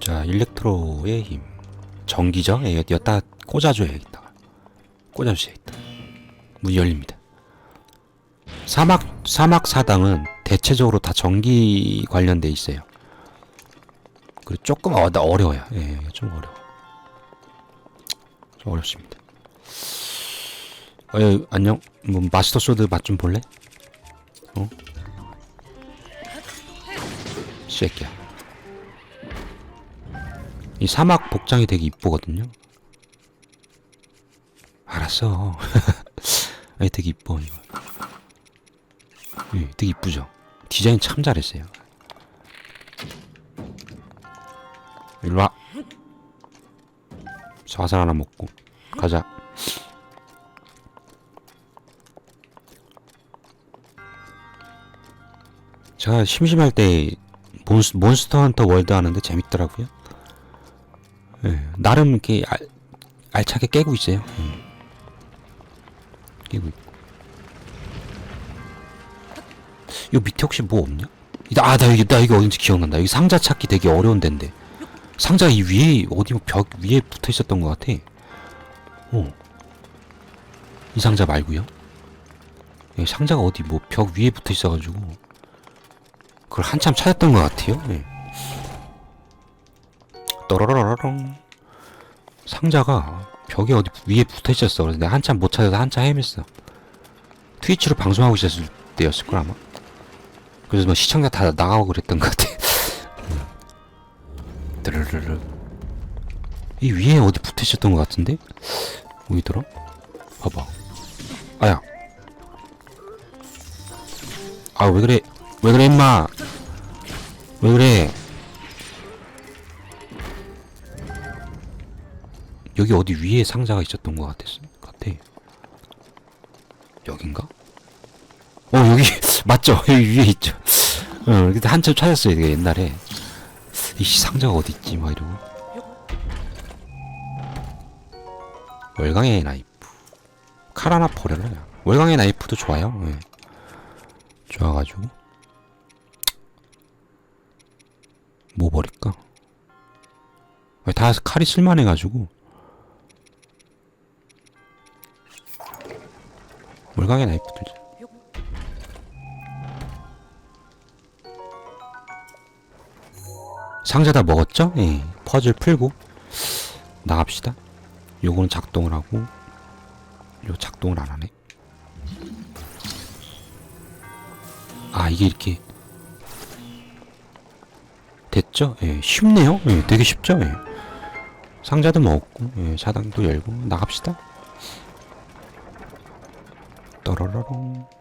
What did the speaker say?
자, 일렉트로의 힘. 전기죠? 예, 여기다 꽂아줘야 겠다 꽂아주세요, 이따. 문이 열립니다. 사막, 사막 사당은 대체적으로 다 전기 관련돼 있어요. 그리고 조금 어, 나 어려워요. 예, 좀 어려워. 좀 어렵습니다. 어, 예, 안녕. 뭐 마스터 소드 맛 좀 볼래? 어? 새끼야. 이 사막 복장이 되게 이쁘거든요. 알았어. 아니 되게 이뻐 이거. 예, 되게 이쁘죠. 디자인 참 잘했어요. 일로 와. 사살 하나 먹고 가자. 제가 심심할 때 몬스, 몬스터 헌터 월드 하는데 재밌더라고요. 예, 나름 이렇게 알, 알차게 깨고 있어요. 예. 깨고 있고. 요 밑에 혹시 뭐 없냐? 아, 나 여기, 나 이거 어딘지 기억난다. 여기 상자 찾기 되게 어려운 데인데. 상자 이 위에, 어디 뭐벽 위에 붙어 있었던 것 같아. 어. 이 상자 말고요 여기 상자가 어디 뭐 벽 위에 붙어 있어가지고. 그걸 한참 찾았던 것 같아요. 예. 떠러러러렁. 상자가 벽에 어디 위에 붙어 있었어. 그래서 내가 한참 못 찾아서 한참 헤맸어. 트위치로 방송하고 있었을 때였을 걸 아마. 그래서 뭐 시청자 다 나가고 그랬던 것 같아. 드르르르. 이 위에 어디 붙어 있었던 것 같은데? 어디더라? 봐봐. 아야. 아 왜 그래? 왜 그래 임마? 왜 그래? 여기 어디 위에 상자가 있었던 것 같았어. 같아. 여긴가? 어 여기 맞죠? 여기 위에 있죠. 어 근데 한참 찾았어요. 되게 옛날에. 이 상자가 어디 있지? 막 이러고. 월광의 나이프. 칼 하나 버려라. 야. 월광의 나이프도 좋아요. 예. 좋아가지고. 뭐 버릴까? 아니, 다 칼이 쓸만해가지고. 월광의 나이프 들자. 상자 다 먹었죠? 예. 퍼즐 풀고 나갑시다. 요거는 작동을 하고 요 작동을 안 하네. 아 이게 이렇게 됐죠? 예, 쉽네요. 예, 되게 쉽죠? 예. 상자도 먹었고, 예, 사당도 열고 나갑시다. 떠러러롱.